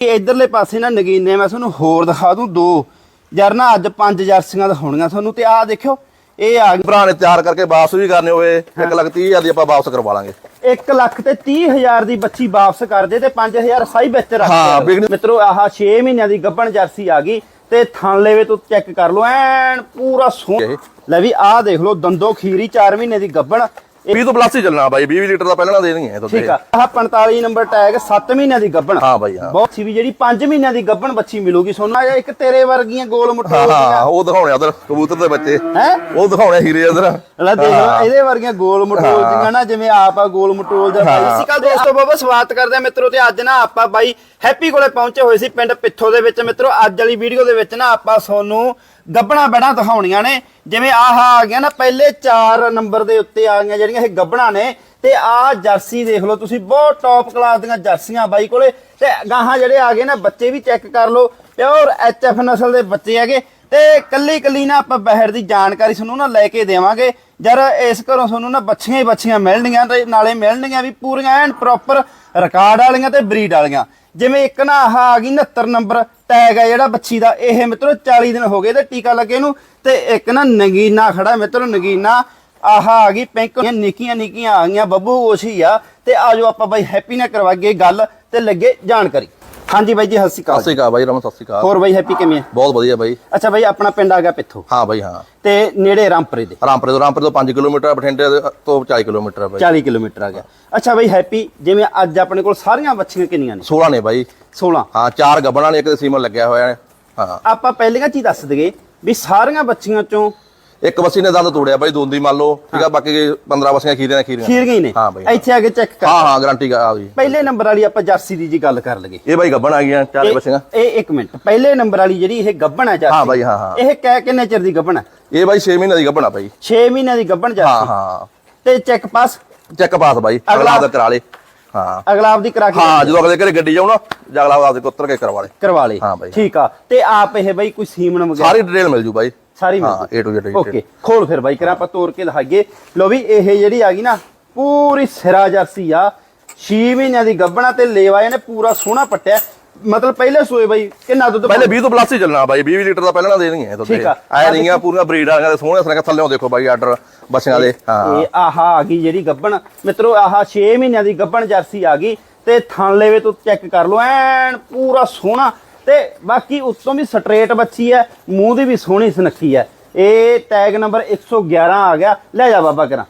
ਇਹ ਇਧਰਲੇ ਪਾਸੇ ਨਾ ਨਗੀਨੇ ਮੈਂ ਤੁਹਾਨੂੰ ਹੋਰ ਦਿਖਾ ਦੂੰ ਦੋ। ਯਾਰ ਨਾ ਅੱਜ ਪੰਜ ਜਰਸੀਆਂ ਦਿਖਾਉਣੀਆਂ ਤੁਹਾਨੂੰ ਤੇ ਆਹ ਦੇਖਿਓ ਇਹ ਆ ਗਈ। ਭਰਾ ਨੇ ਤਿਆਰ ਕਰਕੇ ਵਾਪਸ ਵੀ ਕਰਨੇ ਹੋਏ 1 ਲੱਖ 30 ਹਜ਼ਾਰ ਦੀ ਆਪਾਂ ਵਾਪਸ ਕਰਵਾ ਲਾਂਗੇ। 1 ਲੱਖ ਤੇ 30 ਹਜ਼ਾਰ ਦੀ ਬੱਚੀ ਵਾਪਸ ਕਰ ਦੇ ਤੇ 5000 ਸਾਈ ਵਿੱਚ ਰੱਖ ਹਾਂ, ਦੇ। ਮਿੱਤਰੋ ਆਹ 6 ਮਹੀਨਿਆਂ ਦੀ ਗੱਭਣ ਜਰਸੀ ਆ ਗਈ ਤੇ ਥਣ ਲੈਵੇ ਤੋਂ ਚੈੱਕ ਕਰ ਲਓ ਐਨ ਪੂਰਾ ਸੋਹਣਾ। ਲੈ ਵੀ ਆਹ ਦੇਖ ਲਓ ਦੰਦੋ ਖੀਰੀ 4 ਮਹੀਨੇ ਦੀ ਗੱਭਣ 20 ਤੋਂ ਪਲੱਸ ਹੀ ਚੱਲਣਾ ਬਾਈ 20 ਲੀਟਰ ਦਾ ਪਹਿਲਾਂ ਨਾ ਦੇਣੀ ਹੈ ਠੀਕ ਆ। ਆਹ 45 ਨੰਬਰ ਟੈਗ 7 ਮਹੀਨਿਆਂ ਦੀ ਗੱਭਣ ਹਾਂ ਬਾਈ, ਹਾਂ। ਬਹੁਤ ਸੀ ਵੀ ਜਿਹੜੀ 5 ਮਹੀਨਿਆਂ ਦੀ ਗੱਭਣ ਬੱਚੀ ਮਿਲੂਗੀ ਸੋਨਾ ਇੱਕ ਤੇਰੇ ਵਰਗੀਆਂ ਗੋਲ ਮਟੋਲ ਹਾਂ ਉਹ ਦਿਖਾਉਣੇ ਉਧਰ ਕਬੂਤਰ ਦੇ ਬੱਚੇ। ਹੈ? ਉਹ ਦਿਖਾਉਣੇ ਹੀਰੇ ਉਧਰ ਲੈ ਦੇਖ ਇਹਦੇ ਵਰਗੀਆਂ ਗੋਲ ਮਟੋਲ ਦੀਆਂ ਨਾ ਜਿਵੇਂ ਆਪ ਆ ਗੋਲ ਮਟੋਲ ਦਾ ਬਾਈ ਸੀ ਕੱਲ ਦੋਸਤੋ ਬਾਬਾ ਸਵਾਗਤ ਕਰਦੇ ਆ ਮਿੱਤਰੋ ਤੇ ਅੱਜ ਨਾ ਆਪਾਂ ਬਾਈ ਹੈਪੀ ਕੋਲੇ ਪਹੁੰਚੇ ਹੋਏ ਸੀ ਪਿੰਡ ਪਿੱਥੋ ਦੇ ਵਿੱਚ। ਮਿੱਤਰੋ ਅੱਜ ਵਾਲੀ ਵੀਡੀਓ ਦੇ ਵਿੱਚ ਨਾ ਆਪਾਂ ਤੁਹਾਨੂੰ ਗੱਬਣਾ ਬੜਾ ਦਿਖਾਉਣੀਆਂ ਨੇ। ਜਿਵੇਂ ਆਹ ਆ ਗਿਆ ਨਾ, ਪਹਿਲੇ 4 ਨੰਬਰ ਦੇ ਉੱਤੇ ਆ ਗਈਆਂ ਜਿਹੜੀਆਂ ਇਹ ਗੱਬਣਾ ਨੇ। ਤੇ ਆਹ ਜਰਸੀ ਦੇਖ ਲਓ ਤੁਸੀਂ, ਬਹੁਤ ਟੌਪ ਕਲਾਸ ਦੀਆਂ ਜਰਸੀਆਂ ਬਾਈ ਕੋਲੇ। ਤੇ ਗਾਹਾਂ ਜਿਹੜੇ ਆ ਗਏ ਨਾ, ਬੱਚੇ ਵੀ ਚੈੱਕ ਕਰ ਲਓ। ਪਿਓਰ ਐਚਐਫ ਨਸਲ ਦੇ ਬੱਚੇ ਹੈਗੇ। ਤੇ ਕੱਲੀ ਕੱਲੀ ਨਾ ਆਪਾਂ ਬਹਿਰ ਦੀ ਜਾਣਕਾਰੀ ਤੁਹਾਨੂੰ ਨਾ ਲੈ ਕੇ ਦੇਵਾਂਗੇ। ਜਰ ਇਸ ਘਰੋਂ ਤੁਹਾਨੂੰ ਨਾ ਬੱਚੀਆਂ ਹੀ ਬੱਚੀਆਂ ਮਿਲਣਗੀਆਂ ਤੇ ਨਾਲੇ ਮਿਲਣਗੀਆਂ ਵੀ ਪੂਰੀਆਂ ਐਨ ਪ੍ਰੋਪਰ ਰਿਕਾਰਡ ਵਾਲੀਆਂ ਤੇ ਬਰੀਡ ਵਾਲੀਆਂ। ਜਿਵੇਂ ਇੱਕ ਨਾ ਆਹ ਆ ਗਈ 69 ਨੰਬਰ। ਟੈਗ ਹੈ ਜਿਹੜਾ ਬੱਚੀ ਦਾ, ਇਹ ਮਿੱਤਰੋ 40 ਦਿਨ ਹੋ ਗਏ ਤੇ ਟੀਕਾ ਲੱਗੇ ਨੂੰ ਤੇ ਇੱਕ ਨਾ ਨਗੀਨਾ ਖੜਾ ਮਿੱਤਰੋ, ਨਗੀਨਾ। ਆਹਾ ਆ ਗਈ, ਪਿੰਕ ਨਿੱਕੀਆਂ ਨਿੱਕੀਆਂ ਆ ਗਈਆਂ, ਬੱਬੂ ਉਹੀ ਆ। ਤੇ ਆਜੋ ਆਪਾਂ ਬਾਈ, ਹੈਪੀ ਨਾਲ ਕਰਵਾਈਏ ਗੱਲ ਤੇ ਲੱਗੇ ਜਾਣਕਾਰੀ। ਹਾਂਜੀ ਬਾਈ ਜੀ ਸਤਿ ਸ਼੍ਰੀ ਸਤਿ ਅਕਾਲ ਸ਼੍ਰੀ ਅਕਾਲ ਬਾਈ ਰਮਨ ਸਤਿ ਸ਼੍ਰੀ ਅਕਾਲ। ਹੋਰ ਬਾਈ ਹੈਪੀ ਕਿਵੇਂ ਹੈ ਬਹੁਤ ਵਧੀਆ ਬਾਈ। ਅੱਛਾ ਬਾਈ ਆਪਣਾ ਪਿੰਡ ਆ ਗਿਆ ਪਿੱਥੋਂ। ਹਾਂ ਬਾਈ ਹਾਂ। ਤੇ ਨੇੜੇ ਰਾਮਪੁਰੇ ਦੇ। ਰਾਮਪੁਰੇ ਤੋਂ ਰਾਮਪੁਰੇ ਤੋਂ 5 ਕਿਲੋਮੀਟਰ ਬਠਿੰਡੇ ਤੋਂ 40 ਕਿਲੋਮੀਟਰ ਹੈ ਬਾਈ। 40 ਕਿਲੋਮੀਟਰ ਆ ਗਿਆ ਅੱਛਾ ਬਾਈ ਹੈਪੀ ਜਿਵੇਂ ਅੱਜ ਆਪਣੇ ਕੋਲ ਸਾਰੀਆਂ ਬੱਚੀਆਂ ਕਿੰਨੀਆਂ ਨੇ? 16 ਨੇ ਬਾਈ। 16 ਹਾਂ ਚਾਰ ਗੱਬਣਾ ਨੇ ਇੱਕ ਦੇ ਸੀਮਨ ਲੱਗਿਆ ਹੋਇਆ ਹੈ। ਹਾਂ। ਆਪਾਂ ਪਹਿਲੀਆਂ ਚੀਜ਼ ਦੱਸ ਦਈਏ ਵੀ ਸਾਰੀਆਂ ਬੱਚੀਆਂ ਚੋਂ ਇੱਕ ਬੱਸੀ ਨੇ ਦੰਦ ਤੋੜਿਆ ਬਾਈ ਦੋਂਦੀ ਮੰਨ ਲਓ ਠੀਕ ਆ ਬਾਕੀ 15 ਬੱਸੀਆਂ ਖੀਰੇ ਨੇ ਖੀਰੀਆਂ ਖੀਰ ਗਈ ਨੇ? ਹਾਂ ਬਾਈ, ਇੱਥੇ ਆ ਕੇ ਚੈੱਕ ਕਰ। ਹਾਂ ਹਾਂ ਗਾਰੰਟੀ ਆ ਗਈ। ਪਹਿਲੇ ਨੰਬਰ ਵਾਲੀ ਆਪਾਂ ਜਰਸੀ ਦੀ ਜੀ ਗੱਲ ਕਰ ਲਈਏ। ਇਹ ਬਾਈ ਗੱਬਣ ਆ ਗਈਆਂ ਚਾਰ ਬੱਸੀਆਂ ਇਹ ਇੱਕ ਮਿੰਟ ਪਹਿਲੇ ਨੰਬਰ ਵਾਲੀ ਜਿਹੜੀ ਇਹ ਗੱਬਣ ਹੈ ਜਰਸੀ ਹਾਂ ਬਾਈ, ਹਾਂ, ਹਾਂ। ਇਹ ਕਹਿ ਕਿੰਨੇ ਚਿਰ ਦੀ ਗੱਬਣ ਹੈ ਇਹ ਬਾਈ 6 ਮਹੀਨੇ ਦੀ ਗੱਬਣ ਆ ਬਾਈ। 6 ਮਹੀਨਿਆਂ ਦੀ ਗੱਬਣ ਹਾਂ ਜਰਸੀ। ਹਾਂ ਤੇ ਚੈੱਕ ਪਾਸ ਚੈੱਕ ਪਾਸ ਬਾਈ ਅਗਲਾ- ਦਾ ਕਰਾ ਲੇ। ਹਾਂ। ਅਗਲਾ ਆਪਦੀ ਕਰਾ ਕੇ ਹਾਂ ਜਦੋਂ ਅਗਲੇ ਘਰੇ ਗੱਡੀ ਜਾਉ ਨਾ ਜਗਲਾ ਆਪਦੇ ਕੁੱਤਰ ਕੇ ਕਰਵਾ ਲੇ। ਕਰਵਾ ਲੇ। ਹਾਂ ਬਾਈ। ਠੀਕ ਆ। ਤੇ ਆਪ ਇਹ ਬਾਈ ਕੋਈ ਸੀਮਨ ਵਗੈਰਾ? ਸਾਰੀ ਡਿਟੇਲ ਮਿਲ ਜੂ ਬਾਈ। ਸਾਰੀ ਹਾਂ A to Z ਓਕੇ ਖੋਲ ਫਿਰ ਬਾਈ ਕਰਾਂ ਆਪਾਂ ਤੋੜ ਕੇ ਦਿਖਾਈਏ ਲੋ ਵੀ ਇਹ ਜਿਹੜੀ ਆ ਗਈ ਨਾ ਪੂਰੀ ਸਿਰਾ ਜਰਸੀ ਆ। 6 ਮਹੀਨਿਆਂ ਦੀ ਗੱਬਣਾ ਤੇ ਲੇਵਾ ਇਹਨੇ ਪੂਰਾ ਸੋਹਣਾ ਪੱਟਿਆ। ਮਤਲਬ ਪਹਿਲੇ ਸੋਏ ਬਾਈ ਕਿੰਨਾ ਦੁੱਧ ਪਹਿਲੇ 20 ਤੋਂ ਪਲੱਸ ਹੀ ਚੱਲਣਾ ਬਾਈ 20 ਲੀਟਰ ਦਾ ਪਹਿਲਾਂ ਨਾ ਦੇਣੀ ਹੈ ਠੀਕ ਆ। ਆਏ ਨਹੀਂ ਆ ਪੂਰੀਆਂ ਬਰੀਡ ਵਾਲੀਆਂ ਦੇ ਸੋਹਣੇ ਸਨਕ ਥੱਲੇੋਂ ਦੇਖੋ ਬਾਈ ਆਰਡਰ ਬੱਸੀਆਂ ਦੇ। ਹਾਂ। ਇਹ ਆਹਾ ਆ ਗਈ ਜਿਹੜੀ ਗੱਬਣ ਮਿੱਤਰੋ ਆਹਾ 6 ਮਹੀਨਿਆਂ ਦੀ ਗੱਬਣ ਜਰਸੀ ਆ ਗਈ ਤੇ ਥਣ ਲੈਵੇ ਤੋਂ ਚੈੱਕ ਕਰ ਲਓ। ਐਨ ਪੂਰਾ ਸੋਹਣਾ ਤੇ ਬਾਕੀ ਉੱਤੋਂ ਵੀ ਸਟਰੇਟ ਬੱਚੀ ਹੈ, ਮੂੰਹ ਦੀ ਵੀ ਸੋਹਣੀ ਸੁਨੱਖੀ ਹੈ। ਇਹ ਟੈਗ ਨੰਬਰ 111 ਆ ਗਿਆ। ਲੈ ਜਾ ਬਾਬਾ ਕਰਾਂ।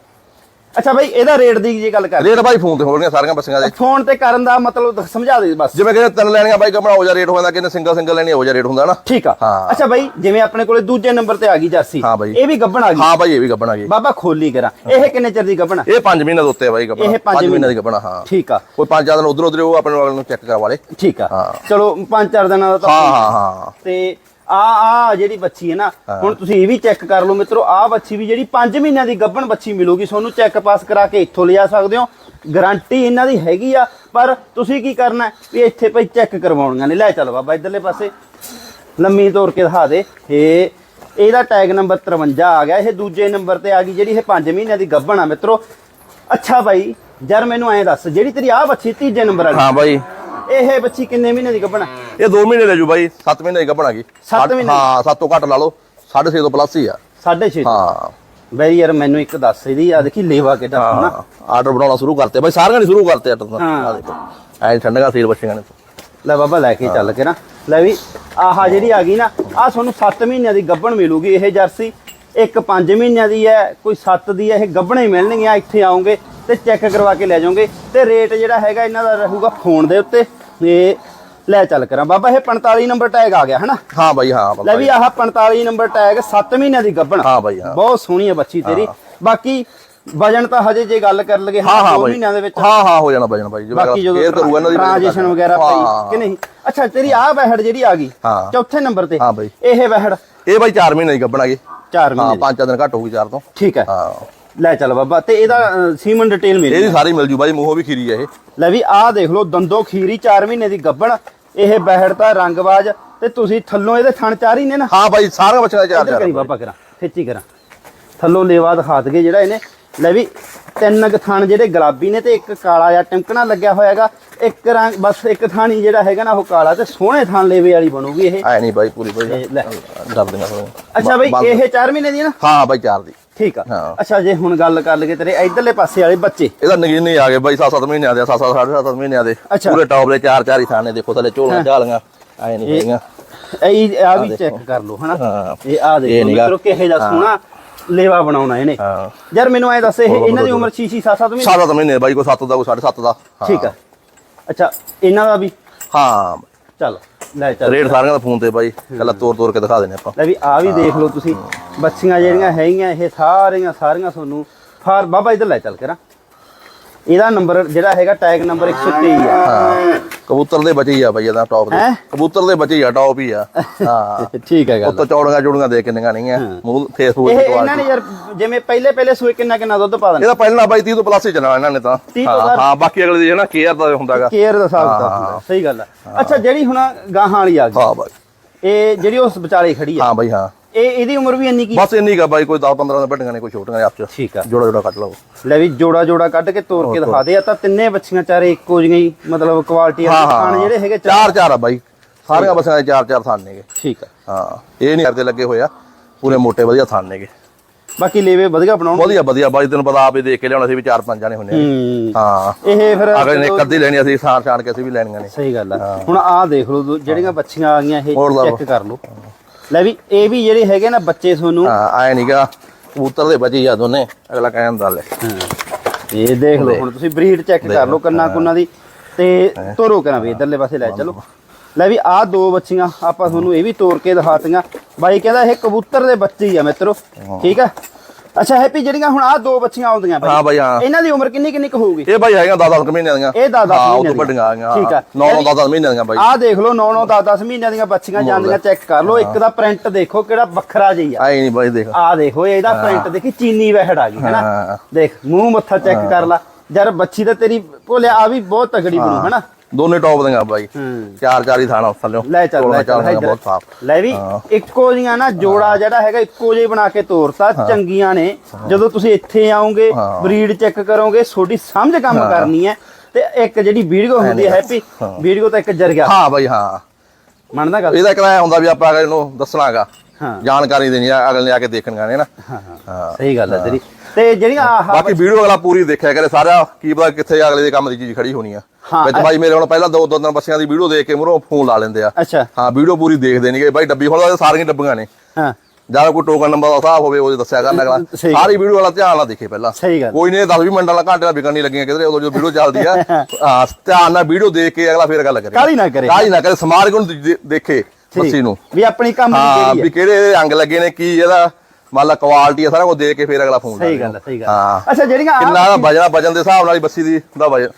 ਅੱਛਾ ਬਾਈ ਇਹਦਾ ਰੇਟ ਦੀ ਜੇ ਗੱਲ ਕਰ। ਰੇਟ ਬਾਈ ਫੋਨ ਤੇ ਹੋਣਗੀਆਂ ਸਾਰੀਆਂ ਬੱਸੀਆਂ ਦੇ। ਫੋਨ ਤੇ ਕਰਨ ਦਾ ਮਤਲਬ ਸਮਝਾ ਦੇ ਬਸ। ਜਿਵੇਂ ਕਿ ਤਿੰਨ ਲੈਣੀਆਂ ਬਾਈ ਕਮਣਾ ਹੋ ਜਾ ਰੇਟ ਹੋ ਜਾਂਦਾ ਕਿੰਨੇ ਸਿੰਗਲ ਸਿੰਗਲ ਲੈਣੀ ਹੋ ਜਾ ਰੇਟ ਹੁੰਦਾ ਨਾ। ਠੀਕ ਆ। ਅੱਛਾ ਬਾਈ ਜਿਵੇਂ ਆਪਣੇ ਕੋਲੇ ਦੂਜੇ ਨੰਬਰ ਤੇ ਆ ਗਈ ਜਰਸੀ। ਇਹ ਵੀ ਗੱਬਣ ਆ ਗਈ। ਹਾਂ ਬਾਈ ਇਹ ਵੀ ਗੱਬਣਾ ਗਈ। ਬਾਬਾ ਖੋਲੀ ਕਰਾਂ। ਇਹ ਕਿੰਨੇ ਚਿਰ ਦੀ ਗੱਬਣ ਆ? ਇਹ 5 ਮਹੀਨੇ ਦੇ ਉੱਤੇ ਆ ਬਾਈ ਗੱਬਣਾ। ਇਹ ਪੰਜ 5 ਮਹੀਨੇ ਦੀ। ਗੱਬਣਾ ਹਾਂ। ਠੀਕ ਆ। ਕੋਈ ਪੰਜ ਚਾਰ ਦਿਨ ਉਧਰ ਉਧਰ ਉਹ ਆਪਣੇ ਵਾਲੇ ਨੂੰ ਚੈੱਕ ਕਰਵਾ ਲੇ। ਠੀਕ ਆ। ਹਾਂ। ਚਲੋ ਪੰਜ ਚਾਰ ਦਿਨਾਂ ਦਾ ਤਾਂ ਹਾਂ ਹਾਂ ਹਾਂ। ਤੇ ਆ ਆ ਜਿਹੜੀ ਬੱਚੀ ਹੈ ਨਾ ਹੁਣ ਤੁਸੀਂ ਇਹ ਵੀ ਚੈੱਕ ਕਰ ਲਓ ਮਿੱਤਰੋ ਆ ਬੱਚੀ ਵੀ ਜਿਹੜੀ 5 ਮਹੀਨਿਆਂ ਦੀ ਗੱਭਣ ਬੱਚੀ ਮਿਲੂਗੀ ਤੁਹਾਨੂੰ ਚੈੱਕ ਪਾਸ ਕਰਾ ਕੇ ਇੱਥੋਂ ਲਿਆ ਸਕਦੇ ਹੋ। ਗਾਰੰਟੀ ਇਹਨਾਂ ਦੀ ਹੈਗੀ ਆ ਪਰ ਤੁਸੀਂ ਕੀ ਕਰਨਾ ਵੀ ਇੱਥੇ ਭਾਈ ਚੈੱਕ ਕਰਵਾਉਣੀਆਂ ਨੇ। ਲੈ ਚੱਲ ਬਾਬਾ ਇਧਰਲੇ ਪਾਸੇ। ਲੰਮੀ ਤੋਰ ਕੇ ਦਿਖਾ ਦੇ। ਇਹ ਇਹਦਾ ਟੈਗ ਨੰਬਰ 53 ਆ ਗਿਆ। ਇਹ ਦੂਜੇ ਨੰਬਰ ਤੇ ਆ ਗਈ ਜਿਹੜੀ ਇਹ 5 ਮਹੀਨਿਆਂ ਦੀ ਗੱਭਣ ਆ ਮਿੱਤਰੋ। ਅੱਛਾ ਭਾਈ ਜਰ ਮੈਨੂੰ ਐਂ ਦੱਸ ਜਿਹੜੀ ਤੇਰੀ ਆ ਬੱਚੀ ਤੀਜੇ ਨੰਬਰ ਵਾਲੀ? ਹਾਂ ਬਾਈ। ਇਹ ਬੱਚੀ ਕਿੰਨੇ ਮਹੀਨੇ ਦੀ ਗੱਭਣ ਆ? ਇਹ 2 ਮਹੀਨੇ ਲੈ ਜੂ ਬਾਈ 7 ਮਹੀਨੇ ਦੀ ਗੱਬਣਾ ਗਈ। ਸੱਤ ਮਹੀਨੇ? ਹਾਂ 7 ਤੋਂ ਘੱਟ ਲਾ ਲਓ 6.5 ਤੋਂ ਪਲੱਸ ਹੀ ਆ। 6.5 ਹਾਂ। ਬਈ ਯਾਰ ਮੈਨੂੰ ਇੱਕ ਦੱਸ ਇਹਦੀ ਆ ਦੇਖੀ ਲੇਵਾ ਕਿੱਡਾ ਸੋਹਣਾ। ਆਰਡਰ ਬਣਾਉਣਾ ਸ਼ੁਰੂ ਕਰਤੇ। ਬਾਈ ਸਾਰਿਆਂ ਨੇ ਸ਼ੁਰੂ ਕਰਤੇ ਆਰਡਰ ਤਾਂ। ਆ ਦੇਖੋ ਐ ਠੰਡਗਾ ਸੀਰ ਬੱਚਿਆਂ ਨੇ। ਲੈ ਬਾਬਾ ਲੈ ਕੇ ਚੱਲ ਕੇ ਨਾ। ਲੈ ਵੀ ਆਹ ਜਿਹੜੀ ਆ ਗਈ ਨਾ ਆ ਤੁਹਾਨੂੰ 7 ਮਹੀਨਿਆਂ ਦੀ ਗੱਭਣ ਮਿਲੂਗੀ ਇਹ ਜਰਸੀ। ਇੱਕ 5 ਮਹੀਨਿਆਂ ਦੀ ਹੈ ਕੋਈ 7 ਦੀ ਹੈ ਇਹ ਗੱਭਣੇ ਮਿਲਣਗੀਆਂ ਇੱਥੇ ਆਓਗੇ ਤੇ ਚੈੱਕ ਕਰਵਾ ਕੇ ਲੈ ਜਾਓਗੇ। ਤੇ ਰੇਟ ਜਿਹੜਾ ਹੈਗਾ ਇਹਨਾਂ ਦਾ ਰਹੂਗਾ ਫੋਨ ਦੇ ਉੱਤੇ। ਇਹ ਲੈ ਚੱਲ ਕਰਾਂ। ਬਾਬਾ ਇਹ 45 ਨੰਬਰ ਟੈਗ ਆ ਗਿਆ ਹਨਾ? ਹਾਂ ਬਾਈ ਹਾਂ ਲੈ ਵੀ ਆਹ 45 ਨੰਬਰ ਟੈਗ 7 ਮਹੀਨਿਆਂ ਦੀ ਗੱਭਣ। ਹਾਂ ਬਾਈ, ਹਾਂ। ਬਹੁਤ ਸੋਹਣੀ ਹੈ ਬੱਚੀ ਤੇਰੀ। ਬਾਕੀ ਵਜਨ ਤਾਂ ਹਜੇ ਜੇ ਗੱਲ ਕਰ ਲਗੇ ਹਾਂ ਹਾਂ ਮਹੀਨਿਆਂ ਦੇ ਵਿੱਚ। ਹਾਂ ਹਾਂ ਹੋ ਜਾਣਾ ਵਜਨ ਬਾਈ ਬਾਕੀ ਜਦੋਂ ਕੇਅਰ ਕਰੂਗਾ ਇਹਨਾਂ ਦੀ ਟ੍ਰਾਂਜੀਸ਼ਨ ਵਗੈਰਾ ਹਾਂ, ਪਈ ਕਿ ਨਹੀਂ? ਅੱਛਾ ਤੇਰੀ ਆਹ ਵਹਿੜ ਜਿਹੜੀ ਆ ਗਈ ਹਾਂ। ਚੌਥੇ ਨੰਬਰ ਤੇ। ਹਾਂ ਬਾਈ। ਇਹ ਵਹਿੜ? ਇਹ ਬਾਈ 4 ਮਹੀਨੇ ਦੀ ਗੱਬਣਾ ਗਈ। 4 ਹਾਂ ਮਹੀਨੇ। ਪੰਜ ਚਾਰ ਦਿਨ ਘੱਟ ਹੋਊਗੀ ਚਾਰ ਤੋਂ। ਠੀਕ ਹੈ। ਹਾਂ। ਲੈ ਚੱਲ ਬਾਬਾ ਤੇ ਇਹਦਾ ਅ, ਸੀਮਨ ਡਿਟੇਲ ਮਿਲ ਇਹਦੀ ਸਾਰੀ ਮਿਲ ਜੂ ਬਾਈ ਮੂੰਹੋਂ ਵੀ ਖੀਰੀ ਆ ਇਹ। ਲੈ ਵੀ ਆਹ ਦੇਖ ਲਓ ਦੰਦੋ ਖੀਰੀ 4 ਮਹੀਨੇ ਦੀ ਗੱਬਣ ਇਹ ਵਹਿੜ ਤਾਂ ਰੰਗਬਾਜ ਤੇ ਤੁਸੀਂ ਥੱਲੋਂ ਇਹਦੇ ਥਣ ਚਾਰ ਹੀ ਨੇ ਨਾ। ਹਾਂ ਬਾਈ ਸਾਰਾ ਬੱਚਿਆਂ ਦਾ ਚਾਰ ਇੱਧਰ ਚਾਰ ਕਰੀ ਬਾਬਾ ਕਰਾਂ ਖਿੱਚੀ ਕਰਾਂ। ਥੱਲੋਂ ਲੇਵਾ ਦਿਖਾ ਦਗੇ ਜਿਹੜਾ ਇਹਨੇ। ਲੈ ਵੀ ਤਿੰਨ ਕੁ ਥਣ ਜਿਹੜੇ ਗੁਲਾਬੀ ਨੇ ਤੇ ਇੱਕ ਕਾਲਾ ਜਾਂ ਟਿਮਕਣਾ ਲੱਗਿਆ ਹੋਇਆਗਾ। ਇੱਕ ਰੰਗ ਬਸ ਇੱਕ ਥਾਣੀ ਜਿਹੜਾ ਹੈਗਾ ਨਾ ਉਹ ਕਾਲਾ ਤੇ ਸੋਹਣੇ ਥਣ ਲੇਵੇ ਵਾਲੀ ਬਣੂਗੀ ਇਹ। ਐ ਨਹੀਂ ਬਾਈ ਪੂਰੀ ਬਾਈ ਇਹ ਲੈ। ਦਿੰਗਾ ਥੋੜਾ ਅੱਛਾ ਬਈ ਇਹ 4 ਮਹੀਨੇ ਦੀ ਨਾ? ਹਾਂ ਬਾਈ ਚਾਰ ਦੀ। ਠੀਕ ਆ। ਹਾਂ। ਅੱਛਾ ਜੇ ਹੁਣ ਗੱਲ ਕਰ ਲਈਏ ਤੇਰੇ ਇਧਰਲੇ ਪਾਸੇ ਵਾਲੇ ਬੱਚੇ। ਇਹਦਾ ਨਗੀਨੇ ਆ ਗਏ ਬਾਈ 7-7 ਮਹੀਨਿਆਂ ਦੇ 7-7 7.5 ਮਹੀਨਿਆਂ ਦੇ। ਪੂਰੇ ਟੌਪ ਦੇ ਚਾਰ ਚਾਰ ਹੀ ਥਾਣੇ ਦੇਖੋ ਥੱਲੇ ਝੋਲਾਂ ਝਾਲੀਆਂ ਐ ਨਹੀਂ ਹੈਗੀਆਂ। ਇਹ ਆ ਵੀ ਚੈੱਕ ਕਰ ਲਓ ਹਨਾ। ਇਹ ਆ ਦੇਖੋ। ਮਿੱਤਰੋ ਕਿਹੇ ਦਾ ਸੋਹਣਾ ਲੇਵਾ ਬਣਾਉਣਾ ਇਹਨੇ। ਹਾਂ। ਯਾਰ ਮੈਨੂੰ ਐ ਦੱਸ ਇਹ ਇਹਨਾਂ ਦੀ ਉਮਰ 6 6 7 7 ਮਹੀਨੇ? 7-7 ਮਹੀਨੇ ਬਾਈ ਕੋਈ 7 ਦਾ ਕੋਈ 7.5 ਦਾ। ਠੀਕ ਆ। ਅੱਛਾ ਇਹਨਾਂ ਦਾ ਵੀ? ਹਾਂ। ਚੱਲ। ਲੈ ਚੱਲ। ਰੇਟ ਸਾਰਿਆਂ ਦਾ ਫੋਨ ਤੇ ਬਾਈ ਕੱਲਾ ਤੋੜ ਤੋੜ ਕੇ ਦਿਖਾ ਦੇਣੇ ਆਪਾਂ। ਲੈ ਵੀ ਆ ਵੀ ਦੇਖ ਲਓ ਤੁਸੀਂ ਬੱਚੀਆਂ ਜਿਹੜੀਆਂ ਹੈਗੀਆਂ ਇਹ ਸਾਰੀਆਂ ਸਾਰੀਆਂ ਤੁਹਾਨੂੰ ਫਾਰ ਬਾਬਾ ਇਧਰ ਲੈ ਚੱਲ ਕਰਾਂ। ਇਹਦਾ ਨੰਬਰ ਜਿਹੜਾ ਹੈਗਾ ਟੈਗ ਨੰਬਰ 123 ਆ। ਹਾਂ। ਕਬੂਤਰ ਦੇ ਬਚੇ ਹੀ ਆ ਬਾਈ ਇਹਦਾ ਟੌਪ ਦੇ। ਹੈਂ? ਕਬੂਤਰ ਦੇ ਬਚੇ ਹੀ ਆ ਟੌਪ ਹੀ ਆ। ਹਾਂ। ਠੀਕ ਹੈ ਗੱਲ। ਉੱਤੋਂ ਚੌੜੀਆਂ ਚੌੜੀਆਂ ਦੇ ਕਿੰਨੀਆਂ ਨਹੀਂ ਆ। ਮੂੰਹ ਫੇਸਬੁੱਕ ਇਹ ਤੇ ਇਹਨਾਂ ਨੇ ਯਾਰ ਜਿਵੇਂ ਪਹਿਲੇ ਪਹਿਲੇ ਸੂਏ ਕਿੰਨਾ ਕਿੰਨਾ ਦੁੱਧ ਪਾ ਦਿੰਦੇ ਇਹਦਾ ਪਹਿਲਾਂ ਬਾਈ 30 ਤੋਂ ਪਲੱਸ ਹੀ ਚੱਲਣਾ ਇਹਨਾਂ ਨੇ ਤਾਂ। 30 ਤੋਂ ਹਾਂ ਬਾਅਦ? ਹਾਂ ਬਾਕੀ ਅਗਲੇ ਦੀ ਹੈ ਨਾ ਕੇਅਰ ਦਾ ਹੁੰਦਾਗਾ। ਕੇਅਰ ਦਾ ਹਿਸਾਬ ਕਿਤਾਬ ਹੁੰਦਾ ਸਹੀ ਗੱਲ ਆ। ਅੱਛਾ ਜਿਹੜੀ ਹੁਣ ਗਾਹਾਂ ਵਾਲੀ ਆ ਗਈ। ਹਾਂ ਬਾਈ। ਇਹ ਜਿਹੜੀ ਉਸ ਵਿਚਾਲੇ ਖੜੀ ਆ। ਹਾਂ ਬਾਈ ਹਾਂ। ਇਹ ਇਹਦੀ ਉਮਰ ਵੀ ਇੰਨੀ ਕੀ? ਬਸ ਇੰਨੀ ਕਾ ਬਾਈ ਕੋਈ 10 15 ਦਾ ਵੱਡੀਆਂ ਨੇ ਕੋਈ ਛੋਟੀਆਂ ਨੇ ਆਪ ਚ ਠੀਕ ਆ। ਜੋੜਾ ਜੋੜਾ ਕੱਟ ਲਓ। ਲੈ ਵੀ ਜੋੜਾ ਜੋੜਾ ਕੱਢ ਕੇ ਤੋੜ ਕੇ ਦਿਖਾ ਦੇ ਆ ਤਾਂ ਤਿੰਨੇ ਬੱਚੀਆਂ ਚਾਰੇ ਇੱਕੋ ਜਿਹੀਆਂ ਹੀ ਮਤਲਬ ਕੁਆਲਿਟੀ ਵਾਲੇ ਖਾਣ ਜਿਹੜੇ ਹੈਗੇ ਚਾਰ ਚਾਰ ਆ ਬਾਈ। ਸਾਰੀਆਂ ਬਸਾਂ ਦੇ ਚਾਰ ਚਾਰ ਥਾਨ ਨੇਗੇ ਠੀਕ ਆ। ਹਾਂ ਇਹ ਨਹੀਂ ਕਰਦੇ ਲੱਗੇ ਹੋਏ ਆ। ਪੂਰੇ ਮੋਟੇ ਵਧੀਆ ਥਾਨ ਨੇਗੇ ਬਾਕੀ ਲੇਵੇ ਵਧੀਆ ਬਣਾਉਣ। ਵਧੀਆ ਵਧੀਆ। ਬਾਈ ਤੈਨੂੰ ਪਤਾ ਆਪ ਹੀ ਦੇਖ ਕੇ ਲਿਆਉਣਾ ਸੀ ਵੀ ਚਾਰ ਪੰਜ ਜਾਣੇ ਹੁੰਨੇ ਆ। ਹੂੰ। ਇਹ ਫਿਰ ਅਗਲੇ ਨੇ ਇੱਕ ਅੱਧੀ ਲੈਣੀ ਅਸੀਂ ਸਾਰ ਛਾਣ ਕੇ ਅਸੀਂ ਵੀ ਲੈਣੀਆਂ ਨੇ। ਸਹੀ ਗੱਲ ਆ। ਹੁਣ ਆਹ ਦੇਖ ਲਓ ਜਿਹੜੀਆਂ ਬੱਚੀਆਂ ਆ ਗਈਆਂ ਇਹ। ਚੈੱਕ ਕਰ ਲਓ। ਲੈ ਵੀ ਇਹ ਵੀ ਜਿਹੜੇ ਹੈਗੇ ਨਾ ਬੱਚੇ ਤੁਹਾਨੂੰ ਹਾਂ ਆਏ ਨਹੀਂਗਾ ਕਬੂਤਰ ਦੇ ਬਚੇ ਆ ਦੋਨੇ ਅਗਲਾ ਕਹਿਣ ਦਾ ਲੈ। ਹਾਂ। ਇਹ ਦੇਖ ਲਓ ਹੁਣ ਤੁਸੀਂ ਬਰੀਡ ਚੈੱਕ ਕਰ ਲਓ ਕੰਨਾ ਕੁੰਨਾ ਦੀ ਤੇ ਤੋਰੋ ਕਰਾਂ ਵੀ ਇਧਰਲੇ ਪਾਸੇ ਲੈ ਚਲੋ। ਲੈ ਵੀ ਆਹ ਦੋ ਬੱਚੀਆਂ ਆਪਾਂ ਤੁਹਾਨੂੰ ਇਹ ਵੀ ਤੋੜ ਕੇ ਦਿਖਾਤੀਆਂ। ਬਾਈ ਕਹਿੰਦਾ ਇਹ ਕਬੂਤਰ ਦੇ ਬੱਚੇ ਹੀ ਆ ਮਿੱਤਰੋ ਠੀਕ ਆ? ਅੱਛਾ ਹੈਪੀ ਜਿਹੜੀਆਂ ਹੁਣ ਆਹ ਦੋ ਬੱਚੀਆਂ ਆਉਂਦੀਆਂ ਬਾਈ। ਹਾਂ ਬਾਈ ਹਾਂ। ਇਹਨਾਂ ਦੀ ਉਮਰ ਕਿੰਨੀ ਕਿੰਨੀ ਕੁ ਹੋਊਗੀ? ਇਹ ਬਾਈ ਹੈਗਾ 10 10 ਮਹੀਨਿਆਂ ਦੀਆਂ। ਇਹ 10 10 ਹਾਂ ਉਹ ਮਹੀਨਿਆਂ ਤੋਂ ਵੱਡੀਆਂ ਆ ਗਈਆਂ ਠੀਕ ਆ। 9 9 10 10 ਮਹੀਨਿਆਂ ਦੀਆਂ ਬਾਈ। ਆਹ ਦੇਖ ਲਓ 9 9 10 10 ਮਹੀਨਿਆਂ ਦੀਆਂ ਬੱਚੀਆਂ ਜਾਂਦੀਆਂ ਚੈੱਕ ਕਰ ਲਓ ਇੱਕ ਦਾ ਪ੍ਰਿੰਟ ਦੇਖੋ ਕਿਹੜਾ ਵੱਖਰਾ ਜਿਹਾ। ਆ ਆਏ ਨਹੀਂ ਬਾਈ ਦੇਖ। ਆ ਦੇਖੋ ਇਹਦਾ ਪ੍ਰਿੰਟ ਦੇਖੀ ਚੀਨੀ ਵਹਿੜ ਆ ਗਈ ਹੈਨਾ। ਦੇਖ ਮੂੰਹ ਮੱਥਾ ਚੈੱਕ ਕਰ ਲਾ। ਯਾਰ ਬੱਚੀ ਤਾਂ ਤੇਰੀ ਭੋਲਿਆ ਆ ਵੀ ਬਹੁਤ ਤਗੜੀ ਬਣੂ ਹੈਨਾ ਦੋਨੇ ਟੌਪ ਦੀਆਂ ਬਾਈ। ਚਾਰ ਚਾਰ ਹੀ ਥਾਣਾ ਥੱਲੇ। ਲੈ ਚੱਲ ਲੈ ਚੱਲ। ਬਹੁਤ ਸਾਫ਼। ਲੈ ਵੀ ਇੱਕੋ ਜੀਆਂ ਨਾ ਜੋੜਾ ਜਿਹੜਾ ਹੈਗਾ ਇੱਕੋ ਜਿਹਾ ਬਣਾ ਕੇ ਤੋਰਤਾ ਚੰਗੀਆਂ ਨੇ। ਜਦੋਂ ਤੁਸੀਂ ਇੱਥੇ ਆਓਗੇ। ਬਰੀਡ ਚੈੱਕ ਕਰੋਗੇ ਤੁਹਾਡੀ ਸਮਝ ਕੰਮ ਕਰਨੀ ਹੈ। ਤੇ ਇੱਕ ਜਿਹੜੀ ਵੀਡੀਓ ਹੁੰਦੀ ਹੈ ਹੈਪੀ ਵੀਡੀਓ ਤਾਂ ਇੱਕ ਜਰੀਆ ਹਾਂ ਬਾਈ ਹਾਂ। ਮੰਨਦਾ ਗੱਲ? ਇਹਦਾ ਕਿਰਾਇਆ ਹੁੰਦਾ ਵੀ ਆਪਾਂ ਅਗਲੇ ਨੂੰ ਦੱਸਣਾਗਾ। ਜਾਣਕਾਰੀ ਦੇਣੀ ਆ ਅਗਲੇ ਨੇ ਆ ਕੇ ਦੇਖਣਗਾ ਨੇ ਨਾ? ਹਾਂ ਸਹੀ ਗੱਲ ਹੈ। ਤੇਰੀ। ਤੇ ਜਿਹੜੀਆਂ ਆਹ ਬਾਕੀ ਵੀਡੀਓ ਅਗਲਾ ਪੂਰੀ ਦੇਖਿਆ ਕਰੇ ਸਾਰਾ ਕੀ ਪਤਾ ਕਿੱਥੇ ਅਗਲੇ ਦੇ ਕੰਮ ਦੀ ਚੀਜ਼ ਖੜੀ ਹੋਣੀ ਆ। ਵਿੱਚ ਬਾਈ ਮੇਰੇ ਹੁਣ ਪਹਿਲਾਂ ਦੋ ਦੋ ਦਿਨ ਬੱਸੀਆਂ ਦੀ ਵੀਡੀਓ ਦੇਖ ਕੇ ਮੁਰੋਂ ਫੋਨ ਲਾ ਲੈਂਦੇ ਆ। ਅੱਛਾ। ਹਾਂ ਵੀਡੀਓ ਪੂਰੀ ਦੇਖਦੇ ਨਹੀਂਗੇ ਬਾਈ ਡੱਬੀ ਤਾਂ ਸਾਰੀਆਂ ਡੱਬੀਆਂ ਨੇ। ਹਾਂ। ਜਾਂ ਕੋਈ ਟੋਕਨ ਨੰਬਰ ਦਾ ਹਿਸਾਬ ਹੋਵੇ ਉਹ ਦੱਸਿਆ ਕਰਨ ਅਗਲਾ। ਸਾਰੀ ਵੀਡੀਓ ਵਾਲਾ ਧਿਆਨ ਨਾਲ ਦੇਖੇ ਪਹਿਲਾਂ। ਸਹੀ ਗੱਲ। ਕੋਈ ਨਹੀਂ 10 20 ਮਿੰਟਾਂ ਨਾਲ ਘੰਟੇ ਨਾਲ ਵਿਕਣ ਨਹੀਂ ਲੱਗੀਆਂ ਕਿਧਰੇ ਉਦੋਂ ਜਦੋਂ ਵੀਡੀਓ ਚੱਲਦੀ ਆ। ਧਿਆਨ ਨਾਲ ਵੀਡੀਓ ਦੇਖ ਕੇ ਅਗਲਾ ਫੇਰ ਗੱਲ ਕਰੇ। ਕਾਹਲੀ ਨਾ ਕਰੇ। ਕਾਹਲੀ ਨਾ ਕਰੇ ਸਮਾਰਕ ਨੂੰ ਦੇ- ਦੇਖੇ ਬੱਸੀ ਨੂੰ। ਵੀ ਆਪਣੀ ਕੰਮ ਦੀ ਹਾਂ ਜਿਹੜੀ ਵੀ ਕਿਹੜੇ ਅੰਗ ਲੱਗੇ ਨੇ ਕੀ ਇਹਦਾ ਮੰਨ ਲਾ ਕੁਆਲਿਟੀ ਆ ਸਾਰਾ ਕੁਝ ਦੇਖ ਕੇ ਫੇਰ ਅਗਲਾ ਫੋਨ ਸਹੀ ਗੱਲ ਹੈ ਸਹੀ ਗੱਲ ਹੈ। ਅੱਛਾ ਜਿਹੜੀਆਂ ਕਿੰਨਾ ਦਾ ਵਜਣਾ ਵਜਨ ਦੇ ਹਿਸਾਬ ਨਾਲ ਹੀ ਬੱਸੀ ਦੀ ਦਾ ਵਜਨ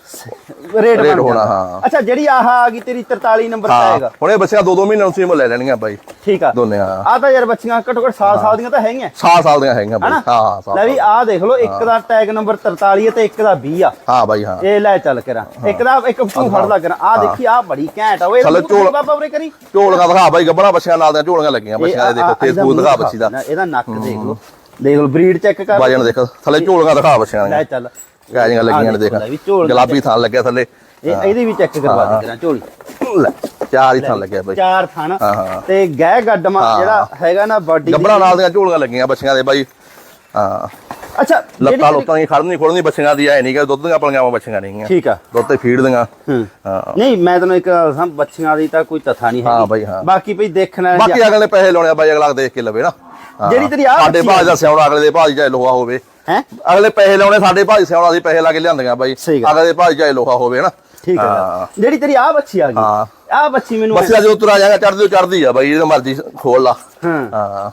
ਰੇਟ ਹੋਣਾ। ਹਾਂ। ਅੱਛਾ ਜਿਹੜੀ ਆਹ ਆ ਗਈ ਤੇਰੀ 43 ਨੰਬਰ ਆਏਗਾ। ਹੁਣ ਇਹ ਬੱਸੀਆਂ ਦੋ ਦੋ ਮਹੀਨੇ ਨੂੰ ਸੀਮ ਲੈ ਲੈਣੀਆਂ ਬਾਈ। ਠੀਕ ਆ। ਦੋਨੇ ਹਾਂ। ਆ ਤਾਂ ਯਾਰ ਬੱਚੀਆਂ ਘੱਟੋ ਘੱਟ ਸਾਲ ਸਾਲ ਦੀਆਂ ਤਾਂ ਹੈਗੀਆਂ। ਸਾਲ ਸਾਲ ਦੀਆਂ ਹੈਗੀਆਂ ਬਾਈ। ਹਾਂ ਹਾਂ ਲੈ ਵੀ ਆਹ ਦੇਖ ਲਓ ਇੱਕ ਦਾ ਟੈਗ ਨੰਬਰ 43 ਹੈ ਤੇ ਇੱਕ ਦਾ 20 ਆ। ਹਾਂ ਬਾਈ ਹਾਂ। ਇਹ ਲੈ ਚੱਲ ਕਰਾਂ। ਇੱਕ ਦਾ ਇੱਕ ਤੂੰ ਫੜ ਲਾ ਕਰਾਂ। ਆ ਦੇਖੀ ਆ ਬੜੀ ਘੈਂਟ ਆ। ਓਏ ਝੋਲ- ਬਾਬਾ ਉਰੇ ਕਰੀ। ਝੋਲੀਆਂ ਦਿਖਾ ਬਾਈ ਗੱਬਣਾ ਬੱਸੀਆਂ ਨਾਲ ਦੀਆਂ ਝੋਲੀਆਂ ਲੱਗੀਆਂ ਬੱਸੀਆਂ ਦੇ ਆ- ਦੇਖੋ ਆ- ਫੇਸ ਇਹਦਾ ਫੂਸ ਦਿਖਾ ਬੱਸੀ ਦਾ। ਇਹਦਾ ਨੱਕ ਦੇਖ ਲਓ। ਦੇਖ ਲਓ ਬਰੀਡ ਚੈੱਕ ਕਰ। ਵਜਨ ਦੇਖ ਥੱਲੇ ਝੋਲੀਆਂ ਦਿਖਾ ਬੱਸੀਆਂ ਲੈ ਚੱਲ। ਗਾਜੀਆਂ ਲੱਗੀਆਂ ਨੇ ਦੇਖ। ਗੁਲਾਬੀ ਥਾਂ ਲੱਗਿਆ ਥੱਲੇ। ਇਹ ਇਹਦੀ ਵੀ ਚੈੱਕ ਕਰਵਾ ਦੇ ਕਰਾਂ ਝੋਲੀ। ਲੈ, ਚਾਰ ਹੀ ਥਾਂ ਲੱਗਿਆ ਬਾਈ। ਚਾਰ ਹਾਂ, ਹਾਂ। ਤੇ ਗਹਿ ਗੱਡਮਾ ਹਾਂ। ਜਿਹੜਾ ਹੈਗਾ ਨਾ ਬਾਡੀ ਗੱਬਣਾ ਨਾਲ ਦੀਆਂ ਝੋਲੀਆਂ ਲੱਗੀਆਂ ਬੱਸੀਆਂ ਦੇ ਬਾਈ। ਹਾਂ। ਅੱਛਾ ਲੱਤਾਂ ਲੁੱਤਾਂ ਦੀ ਖੜਨੀ ਖੋਲਣੀ ਬੱਸੀਆਂ ਦੀ ਐ ਨਹੀਂ ਕਿ ਦੁੱਧ ਦੀਆਂ ਪਲੀਆਂ ਬੱਸੀਆਂ ਨਹੀਂਗੀਆਂ ਠੀਕ ਆ। ਦੁੱਧ ਤੇ ਫੀਡ ਦੀਆਂ। ਹੂੰ। ਹਾਂ। ਨਹੀਂ ਮੈਂ ਤੈਨੂੰ ਇੱਕ ਦੱਸਾਂ ਬੱਚੀਆਂ ਦੀ ਤਾਂ ਕੋਈ ਤਥਾ ਨਹੀਂ ਹਾਂ ਹੈਗੀ। ਬਾਈ, ਹਾਂ। ਬਾਕੀ ਭਈ ਦੇਖਣਾ ਬਾਕੀ ਅਗਲੇ ਨੇ ਪੈਸੇ ਲਾਉਣੇ ਆ ਬਾਈ ਅਗਲਾ ਦੇਖ ਕੇ ਲਵੇ ਨਾ। ਹਾਂ। ਜਿਹੜੀ ਤੇਰੀ ਆਹ ਸਾਡੇ ਬੱਚੀ ਭਾਜ ਦਾ ਸਿਆਉਣਾ ਅਗਲੇ ਦੇ ਭਾਜ ਚਾਹੇ ਲੋਹਾ ਹੋਵੇ। ਹੈ? ਅਗਲੇ ਪੈਸੇ ਲਾਉਣੇ ਸਾਡੇ ਭਾਜ ਸਿਆਉਣਾ ਅਸੀਂ ਪੈਸੇ ਲਾ ਕੇ ਲਿਆਂਦੀਆਂ ਬਾਈ। ਅਗਲੇ ਦੇ ਭਾਜ ਚਾਹੇ ਲੋਹਾ ਹੋਵੇ ਨਾ ਠੀਕ ਹੈ। ਜਿਹੜੀ ਤੇਰੀ ਆ ਬੱਚੀ ਆ ਗਈ। ਆ ਬੱਚੀ ਮੈਨੂੰ ਬੱਸਿਆ ਜਦੋਂ ਤੁਰਾ ਜਾਏਗਾ ਚੜਦੀ ਚੜਦੀ ਆ ਬਾਈ ਇਹਦੇ ਮਰਜ਼ੀ ਖੋਲ ਲਾ। ਹਾਂ। ਹਾਂ।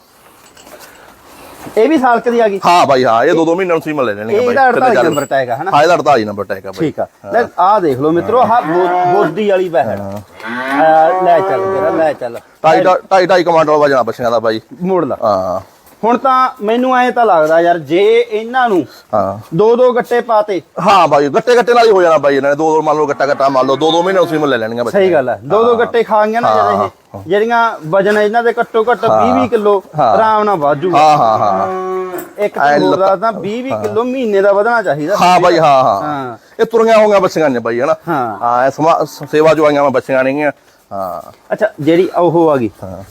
ਇਹ ਵੀ ਸਾਲ ਕਦੀ ਆ ਗਈ। ਹਾਂ ਬਾਈ ਹਾਂ ਇਹ ਦੋ ਦੋ ਮਹੀਨਿਆਂ ਨੂੰ ਸੀਮਾ ਲੈ ਲੈਣਗੇ ਬਾਈ ਇਹਦਾ ਕਿਤੇ 48 ਚੱਲ- ਨੰਬਰ ਟੈਗ ਆ ਹਨਾ? ਹਾਂ ਇਹਦਾ 48 ਨੰਬਰ ਟੈਗ ਆ ਬਾਈ। ਠੀਕ ਆ। ਲੈ ਆ ਦੇਖ ਲਓ ਮਿੱਤਰੋ ਬੋ- ਬੋਦੀ ਵਾਲੀ ਬਹਿੜ। ਆ, ਲੈ ਚੱਲ ਤੇਰਾ ਲੈ ਚੱਲ। ਢਾਈ ਢਾਈ ਢਾਈ ਕਮਾਂਡਲ ਵਜਣਾ ਬੱਸੀਆਂ ਦਾ ਬਾਈ। ਮੋੜ ਲਾ। ਹਾਂ। ਹੁਣ ਤਾਂ ਮੈਨੂੰ ਐਂ ਤਾਂ ਲੱਗਦਾ ਯਾਰ ਜੇ ਇਹਨਾਂ ਨੂੰ ਹਾਂ। ਦੋ ਦੋ ਗੱਟੇ ਪਾਤੇ। ਹਾਂ ਬਾਈ ਗੱਟੇ ਗੱਟੇ ਨਾਲ ਹੀ ਹੋ ਜਾਣਾ ਬਾਈ ਇਹਨਾਂ ਨੇ। ਦੋ ਦੋ ਮੰਨ ਲਓ ਗੱਟਾ ਗੱਟਾ ਮੰਨ ਲਓ ਦੋ ਦੋ ਮਹੀਨੇ ਉਸੇ ਮੁੱਲ ਲੈ ਲੈਣਗੇ ਬੱਚੇ। ਸਹੀ ਗੱਲ ਹੈ। ਦੋ ਦੋ ਗੱਟੇ ਖਾ ਗਈਆਂ ਨਾ ਜਦ ਇਹ। ਜਿਹੜੀਆਂ ਵਜਨ ਇਹਨਾਂ ਦੇ ਘੱਟੋ ਘੱਟ 20 20 ਕਿਲੋ ਆਰਾਮ ਨਾਲ ਵਾਜੂ ਹਾਂ ਹਾਂ ਹਾਂ ਇੱਕ ਹੋਰ ਦਾ 20 20 ਕਿਲੋ ਮਹੀਨੇ ਦਾ ਵਧਣਾ ਚਾਹੀਦਾ। ਹਾਂ ਬਾਈ ਹਾਂ ਹਾਂ। ਇਹ ਤੁਰੀਆਂ ਹੋਈਆਂ ਬੱਚੀਆਂ ਨੇ ਬਾਈ ਹਨਾ? ਹਾਂ। ਹਾਂ ਸੇਵਾ ਜੋ ਆਈਆਂ ਬੱਚੀਆਂ ਨੇਗੀਆਂ। ਹਾਂ। ਅੱਛਾ ਜਿਹੜੀ ਉਹ ਆ ਗਈ। ਹਾਂ।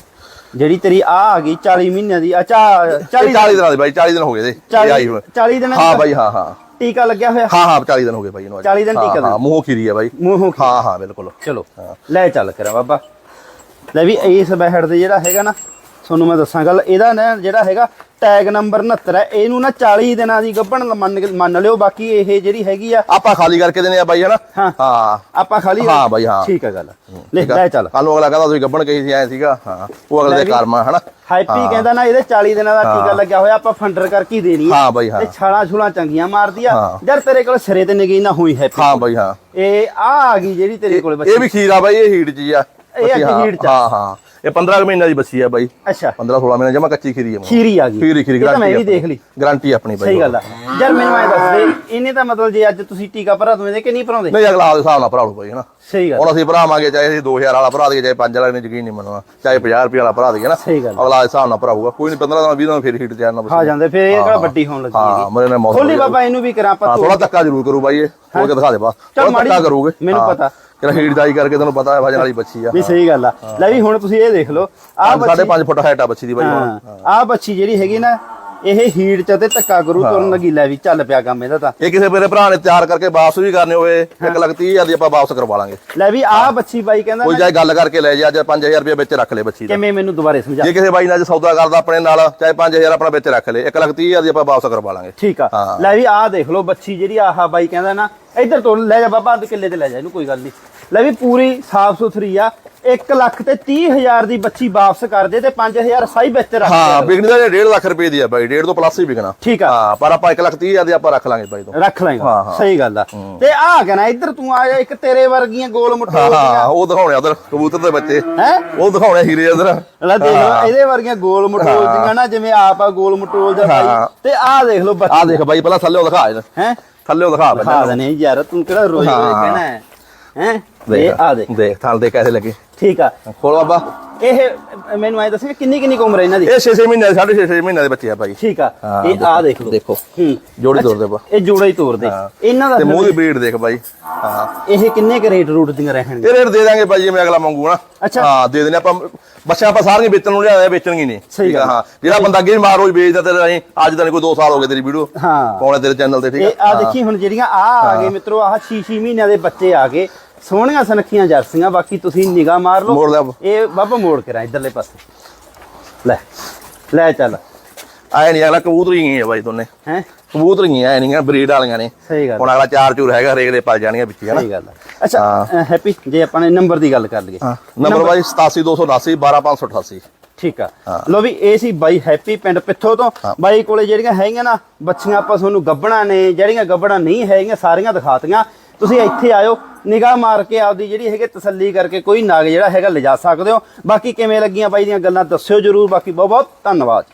ਜਿਹੜੀ ਤੇਰੀ ਆ ਆ ਗਈ 40 ਮਹੀਨਿਆਂ ਦੀ ਅੱਛਾ 40 40 ਦਿਨਾਂ ਦੀ ਬਾਈ 40 ਦਿਨ ਹੋ ਗਏ ਦੇ ਆਈ 40 ਹੁਣ 40 ਦਿਨਾਂ ਹਾਂ ਬਾਈ ਹਾਂ ਹਾਂ। ਟੀਕਾ ਲੱਗਿਆ ਹੋਇਆ? ਹਾਂ ਹਾਂ 40 ਦਿਨ ਹੋ ਗਏ ਬਾਈ ਇਹਨੂੰ ਅੱਜ। 40 ਦਿਨ ਟੀਕਾ ਹਾਂ ਮੂੰਹੋਂ ਖੀਰੀ ਆ ਬਾਈ। ਮੂੰਹੋਂ ਹਾਂ ਹਾਂ ਬਿਲਕੁਲ। ਚਲੋ ਲੈ ਚੱਲ ਕਰਾਂ ਬਾਬਾ। ਲੈ ਵੀ ਇਸ ਬਹਿੜ ਦੇ ਜਿਹੜਾ ਹੈਗਾ ਨਾ ਤੁਹਾਨੂੰ ਮੈਂ ਦੱਸਾਂ ਗੱਲ ਇਹਦਾ ਨਾ ਜਿਹੜਾ ਹੈਗਾ ਟੈਗ ਨੰਬਰ 69 ਹੈ। ਇਹਨੂੰ ਨਾ 40 ਦਿਨਾਂ ਦੀ ਗੱਭਣ ਮੰਨ ਲਿਓ ਬਾਕੀ ਇਹ ਜਿਹੜੀ ਹੈਗੀ ਆ ਆਪਾਂ ਖਾਲੀ ਕਰਕੇ ਦੇਣੇ ਆ ਬਾਈ ਹਨਾ? ਹਾਂ। ਆਪਾਂ ਖਾਲੀ ਹਾਂ ਬਾਈ, ਹਾਂ। ਠੀਕ ਹੈ ਗੱਲ। ਲੈ ਲੈ ਚੱਲ। ਕੱਲ ਨੂੰ ਅਗਲਾ ਕਹਿੰਦਾ ਤੁਸੀਂ ਗੱਬਣ ਕਹੀ ਸੀ ਐ ਸੀਗਾ। ਹਾਂ ਉਹ ਅਗਲੇ ਦੇ। ਕਰਮ ਹਨਾ? ਹਾਈਪੀ ਕਹਿੰਦਾ ਨਾ ਇਹਦੇ 40 ਦਿਨਾਂ ਦਾ ਟੀਕਾ ਲੱਗਿਆ ਹੋਇਆ ਆਪਾਂ ਫੰਡਰ ਕਰਕੇ ਹੀ ਦੇਣੀ ਹਾਂ ਬਾਈ, ਹਾਂ। ਤੇ ਛਾਲਾਂ ਛੁਲਾਂ ਚੰਗੀਆਂ ਮਾਰਦੀ ਆ। ਯਾਰ ਤੇਰੇ ਕੋਲ ਸਿਰੇ ਤੇ ਨਿਗੀ ਨਾ ਹੋਈ ਹੈਪੀ ਹਾਂ ਬਾਈ ਹਾਂ। ਇਹ ਆ ਆ ਗਈ ਜਿਹੜੀ ਤੇਰੇ ਕੋਲ ਬੱਚੀ ਇਹ ਵੀ ਖੀਰ ਆ ਬਾਈ ਇਹ ਹੀਟ ਜੀ ਆ। ਇਹ ਹੀਟ ਚ। ਹਾਂ ਹਾਂ। ਇਹ 15 ਕੁ ਮਹੀਨਿਆਂ ਦੀ ਬੱਚੀ ਆ ਬਾਈ। ਅੱਛਾ। 15 16 ਮਹੀਨੇ ਜਮਾ ਕੱਚੀ ਖੀਰੀ ਆ ਖੀਰੀ ਆ ਗਈ। ਖੀਰੀ ਖੀਰੀ ਤਾਂ ਮੈਂ ਵੀ ਦੇਖ ਲਈ। ਗਾਰੰਟੀ ਆਪਣੀ ਬਾਈ ਸਹੀ ਗੱਲ ਆ। ਯਾਰ ਮੈਨੂੰ ਐ ਦੱਸ ਦੇ ਇਹਨੇ ਤਾਂ ਮਤਲਬ ਜੇ ਅੱਜ ਤੁਸੀਂ ਟੀਕਾ ਭਰਾ ਦੋਵੇਂ ਕਿ ਨਹੀਂ ਭਰਾਉਂਦੇ? ਨਹੀਂ ਅਗਲਾ ਆਪਦੇ ਹਿਸਾਬ ਨਾਲ ਭਰਾ ਲਓ ਬਾਈ ਹਨਾ। ਸਹੀ ਗੱਲ ਹੁਣ ਅਸੀਂ ਭਰਾਵਾਂਗੇ ਚਾਹੇ ਅਸੀਂ 2000 ਵਾਲਾ ਭਰਾ ਦਈਏ ਚਾਹੇ 5 ਵਾਲਾ ਨੇ ਯਕੀਨ ਨਹੀਂ ਮੰਨਣਾ। ਚਾਹੇ 50 ਰੁਪਏ ਵਾਲਾ ਭਰਾ ਦਈਏ ਨਾ ਸਹੀ ਗੱਲ ਆ। ਅਗਲਾ ਹਿਸਾਬ ਨਾਲ ਭਰਾਊਗਾ। ਕੋਈ ਨਹੀਂ 15 ਦਿਨ 20 ਦਿਨ ਫਿਰ ਹੀਟ ਤੇ ਆਣਾ ਆ ਜਾਂਦੇ ਫਿਰ ਇਹ ਕਿਹੜਾ ਵੱਡੀ ਹੋਣ ਲੱਗੀ ਹਾਂ ਮੇਰੇ ਨਾਲ ਮੌਸਮ ਖੋਲੀ ਬਾਬਾ ਇਹਨੂੰ ਵੀ ਕਰਾਂ ਆਪਾਂ ਥੋੜਾ ਧੱਕਾ ਜ਼ਰੂਰ ਕਰੂ ਬਾਈ ਇਹ। ਹੋ ਕੇ ਦਿਖਾ ਦੇ ਬਸ। ਥੋੜਾ ਧੱਕਾ ਕਰੂਗੇ ਮੈਨੂੰ। ਪਤਾ। ਜਿਹੜਾ ਹੀਟ ਦਾਈ ਕਰਕੇ ਤੈਨੂੰ ਪਤਾ ਹੈ ਵਜਨ ਵਾਲੀ ਬੱਚੀ ਆ। ਵੀ ਸਹੀ ਗੱਲ ਆ। ਲੈ ਵੀ ਹੁਣ ਤੁਸੀਂ ਇਹ ਦੇਖ ਲਓ ਆ ਸਾਢੇ 5 ਫੁੱਟ ਹਾਈਟ ਆ ਬੱਚੀ ਦੀ ਬਾਈ ਹਾਂ। ਆ ਬੱਚੀ ਜਿਹੜੀ ਹੈਗੀ ਨਾ ਇਹ ਹੀਟ ਚ ਤੇ ਧੱਕਾ ਕਰੂ ਤੁਰਨ ਲੱਗੀ ਲੈ ਵੀ ਚੱਲ ਪਿਆ ਕੰਮ ਇਹਦਾ ਤਾਂ। ਇਹ ਕਿਸੇ ਮੇਰੇ ਭਰਾ ਨੇ ਤਿਆਰ ਕਰਕੇ ਵਾਪਸ ਵੀ ਕਰਨੇ ਹੋਏ 1 ਲੱਖ 30 ਹਜ਼ਾਰ ਦੀ ਆਪਾਂ ਵਾਪਸ ਕਰਵਾ ਲਾਂਗੇ। ਲੈ ਵੀ ਆ ਬੱਚੀ ਬਾਈ ਕਹਿੰਦਾ ਕੋਈ ਜਾਏ ਗੱਲ ਕਰਕੇ ਲੈ ਜਾ ਅੱਜ 5000 ਰੁਪਏ ਵਿੱਚ ਰੱਖ ਲੈ ਬੱਚੀ ਦਾ। ਕਿਵੇਂ ਮੈਨੂੰ ਦੁਬਾਰੇ ਸਮਝਾ? ਜੇ ਕਿਸੇ ਬਾਈ ਨਾਲ ਸੌਦਾ ਕਰਦਾ ਆਪਣੇ ਨਾਲ ਚਾਹੇ 5000 ਆਪਣਾ ਵਿੱਚ ਰੱਖ ਲੈ 1 ਲੱਖ 30 ਹਜ਼ਾਰ ਦੀ ਆਪਾਂ ਵਾਪਸ ਕਰਵਾ ਲਾਂਗੇ। ਠੀਕ ਆ। ਲੈ ਵੀ ਆ ਦੇਖ ਲਓ ਬੱਚੀ ਜਿਹੜੀ ਆਹ ਬਾਈ ਕਹਿੰਦਾ ਨਾ ਇੱਧਰ ਤੋਂ ਲੈ ਜਾ ਬਾਬਾ ਅੱਧ ਕਿੱਲੇ ਤੇ ਲੈ ਜਾ ਇਹਨੂੰ ਕੋਈ ਗੱਲ ਨਹੀਂ। ਲੈ ਵੀ ਪੂਰੀ ਸਾਫ਼ ਸੁਥਰੀ ਆ 1 ਲੱਖ ਤੇ 30 ਹਜ਼ਾਰ ਦੀ ਬੱਚੀ ਵਾਪਸ ਕਰ ਦੇ ਤੇ 5000 ਸਾਈ ਵਿੱਚ ਰੱਖ ਹਾਂ। ਵਿਕਣੀ ਦਾ 1.5 ਲੱਖ ਰੁਪਏ ਦੀ ਆ ਬਾਈ 1.5 ਤੋਂ ਪਲੱਸ ਹੀ ਵਿਕਣਾ। ਠੀਕ ਆ। ਹਾਂ ਪਰ ਆਪਾਂ 1 ਲੱਖ 30 ਹਜ਼ਾਰ ਦੀ ਆਪਾਂ ਰੱਖ ਲਾਂਗੇ ਬਾਈ ਤੋਂ। ਰੱਖ ਲੈਂਗਾ। ਹਾਂ, ਹਾਂ। ਸਹੀ ਗੱਲ ਆ। ਤੇ ਆ ਕਹਿਣਾ ਇੱਧਰ ਤੂੰ ਆ ਜਾ ਇੱਕ ਤੇਰੇ ਵਰਗੀਆਂ ਗੋਲ ਮੁੱਠਾ ਹਾਂ ਉਹ ਦਿਖਾਉਣੇ ਉਧਰ ਕਬੂਤਰ ਦੇ ਬੱਚੇ। ਹੈ? ਉਹ ਦਿਖਾਉਣੇ ਹੀਰੇ ਉਧਰ ਲੈ ਦੇਖ ਲਓ ਇਹਦੇ ਵਰਗੀਆਂ ਗੋਲ ਮਟੋਲ ਦੀਆਂ ਨਾ ਜਿਵੇਂ ਆਪ ਆ ਗੋਲ ਮਟੋਲ ਦਾ। ਬਾਈ। ਤੇ ਆਹ ਦੇਖ ਲਓ ਆ ਬੱਚੀ ਦੇਖ ਬਾਈ ਪਹਿਲਾਂ ਥੱਲੇ ਦਿਖਾ ਇਹਨੂੰ। ਹੈ? ਥੱਲੇ ਦਿਖਾ ਖਾ ਪਹਿਲਾਂ। ਦਨੇ ਯਾਰ ਤੂੰ ਕਿਹੜਾ ਰੋਜ਼ ਰੋਜ਼ ਹਾਂ। ਕਹਿਣਾ ਹੈ। ਹੈ? ਇਹ ਦੇਖ ਆ ਦੇਖ। ਦੇਖ ਥਾਲ ਦੇ ਕੈਸੇ ਲੱਗੇ। ਠੀਕ ਆ। ਖੋਲ ਬਾਬਾ? ਇਹ ਮੈਨੂੰ ਐ ਦੱਸੀ ਕਿੰਨੀ ਕਿੰਨੀ ਉਮਰ ਹੈ ਇਹਨਾਂ ਦੀ? ਇਹ 6-6 ਮਹੀਨੇ 6.5 ਮਹੀਨੇ ਦੇ ਬੱਚੇ ਆ ਬਾਈ ਠੀਕ ਆ। ਇਹ ਆ ਦੇਖ ਲਓ ਦੇਖੋ। ਹੂੰ। ਜੋੜੀ ਤੋੜ ਦੇ ਬਾ ਇਹ ਜੋੜਾ ਹੀ ਤੋੜ ਦੇ। ਇਹਨਾਂ ਦਾ ਤੇ ਮੂੰਹ ਦੀ ਬਰੀਡ ਦੇਖ ਬਾਈ। ਹਾਂ। ਇਹ ਕਿੰਨੇ ਕ ਰੇਟ ਰੂਟ ਦੀਆਂ ਰਹਿਣਗੇ ਇਹ ਰੇਟ ਦੇ ਦਾਂਗੇ ਬਾਈ ਜਿਵੇਂ ਅਗਲਾ ਮੰਗੂ ਨਾ ਅੱਛਾ। ਹਾਂ ਦੇ ਦੇਣੇ ਆਪਾਂ। ਬੱਚਿਆਂ ਆਪਾਂ ਸਾਰੀਆਂ ਵੇਚਣ ਨੂੰ ਲਿਆਇਆ ਵੇਚਣਗੇ ਨਹੀਂ। ਠੀਕ ਆ। ਹਾਂ। ਜਿਹੜਾ ਬੰਦਾ ਅੱਗੇ ਮਾਰ ਰੋਜ਼ ਵੇਚਦਾ ਤੇ ਅਸੀਂ ਅੱਜ ਤਾਂ ਕੋਈ 2 ਸਾਲ ਹੋ ਗਏ ਤੇਰੀ ਵੀਡੀਓ। ਹਾਂ। ਪਾਉਣੇ ਤੇਰੇ ਚੈਨਲ ਤੇ ਠੀਕ ਇਹ ਆ ਆ ਦੇਖੀ ਹੁਣ ਜਿਹੜੀਆਂ ਆ ਆ ਗਏ ਮਿੱਤਰੋ ਆਹ 6-6 ਮਹੀਨਿਆਂ ਦੇ ਬੱਚੇ ਆ ਗਏ। ਸੋਹਣੀਆਂ ਸੁਨੱਖੀਆਂ ਜਰਸੀਆਂ ਬਾਕੀ ਤੁਸੀਂ ਨਿਗਾਹ ਮਾਰ ਲਓ। ਮੋੜ ਲੈ। ਇਹ ਬਾਬਾ ਮੋੜ ਕੇ ਰਾਂ ਇਧਰਲੇ ਪਾਸੇ। ਲੈ ਲੈ ਚੱਲ। ਆਏ ਨਹੀਂ ਅਗਲਾ ਕਬੂਤਰੀ ਹੀ ਹੈ ਬਾਈ ਦੋਨੇ। ਹੈ? ਕਬੂਤਰੀ ਆਏ ਨਹੀਂ ਬਰੀਡ ਵਾਲੀਆਂ ਨੇ। ਸਹੀ ਗੱਲ। ਹੁਣ ਅਗਲਾ ਚਾਰ ਚੂਰ ਹੈਗਾ ਹਰੇਕ ਦੇ ਪਲ ਜਾਣੀਆਂ ਵਿੱਚ ਹੀ ਹਨਾ? ਸਹੀ ਗੱਲ। ਅੱਛਾ ਹੈਪੀ ਜੇ ਆਪਾਂ ਨੇ ਨੰਬਰ ਦੀ ਗੱਲ ਕਰ ਲਈਏ। ਹਾਂ ਨੰਬਰ ਬਾਈ 87279 12588 ਠੀਕ ਆ। ਲੋ ਵੀ ਇਹ ਸੀ ਬਾਈ ਹੈਪੀ ਪਿੰਡ ਪਿੱਥੋਂ ਤੋਂ। ਬਾਈ ਕੋਲੇ ਜਿਹੜੀਆਂ ਹੈਗੀਆਂ ਨਾ ਬੱਚੀਆਂ ਆਪਾਂ ਤੁਹਾਨੂੰ ਗੱਬਣਾ ਨੇ ਜਿਹੜੀਆਂ ਗੱਬਣਾ ਨਹੀਂ ਹੈਗੀਆਂ ਸਾਰੀਆਂ ਦਿਖਾਤੀਆਂ ਤੁਸੀਂ ਇੱਥੇ ਆਇਓ, ਨਿਗਾਹ ਮਾਰ ਕੇ ਆਪਦੀ ਜਿਹੜੀ ਹੈਗੇ ਤਸੱਲੀ ਕਰਕੇ ਕੋਈ ਨਾਗ ਜਿਹੜਾ ਹੈਗਾ ਲਿਜਾ ਸਕਦੇ ਹੋ। ਬਾਕੀ ਕਿਵੇਂ ਲੱਗੀਆਂ ਬਾਈ ਦੀਆਂ ਗੱਲਾਂ ਦੱਸਿਓ ਜਰੂਰ, ਬਾਕੀ ਬਹੁਤ ਬਹੁਤ ਧੰਨਵਾਦ।